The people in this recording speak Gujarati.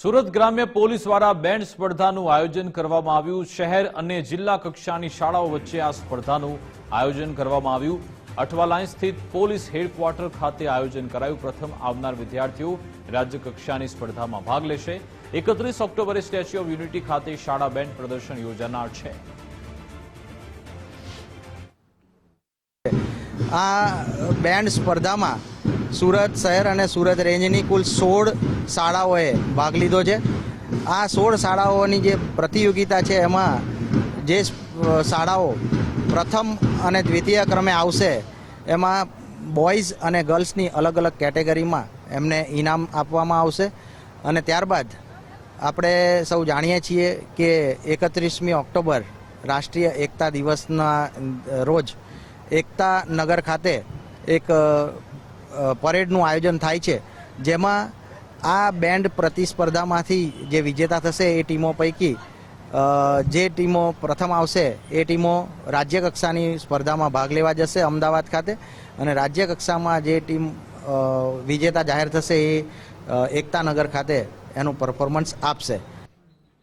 સુરત ગ્રામ્ય પોલીસ દ્વારા બેન્ડ સ્પર્ધાનું આયોજન કરવામાં આવ્યું. શહેર અને જિલ્લા કક્ષાની શાળાઓ વચ્ચે આ સ્પર્ધાનું આયોજન કરવામાં આવ્યું. અઠવાલાઈન સ્થિત પોલીસ હેડક્વાર્ટર ખાતે આયોજન કરાયું. પ્રથમ આવનાર વિદ્યાર્થીઓ રાજ્ય કક્ષાની સ્પર્ધામાં ભાગ લેશે. એકત્રીસ ઓક્ટોબરે સ્ટેચ્યુ ઓફ યુનિટી ખાતે શાળા બેન્ડ પ્રદર્શન યોજાનાર છે. આ બેન્ડ સ્પર્ધામાં સુરત શહેર અને સુરત રેન્જની કુલ સોળ શાળાઓએ ભાગ લીધો છે. આ સોળ શાળાઓની જે પ્રતિયોગિતા છે, એમાં જે શાળાઓ પ્રથમ અને દ્વિતીય ક્રમે આવશે, એમાં બોયઝ અને ગર્લ્સની અલગ અલગ કેટેગરીમાં એમને ઇનામ આપવામાં આવશે. અને ત્યારબાદ આપણે સૌ જાણીએ છીએ કે એકત્રીસમી ઓક્ટોબર રાષ્ટ્રીય એકતા દિવસના રોજ એકતા નગર ખાતે એક પરેડનું આયોજન થાય છે. જેમાં આ બેન્ડ પ્રતિસ્પર્ધામાંથી જે વિજેતા થશે એ ટીમો પૈકી જે ટીમો પ્રથમ આવશે એ ટીમો રાજ્ય કક્ષાની સ્પર્ધામાં ભાગ લેવા જશે અમદાવાદ ખાતે અને રાજ્ય કક્ષામાં જે ટીમ વિજેતા જાહેર થશે એ એકતાનગર ખાતે એનું પરફોર્મન્સ આપશે.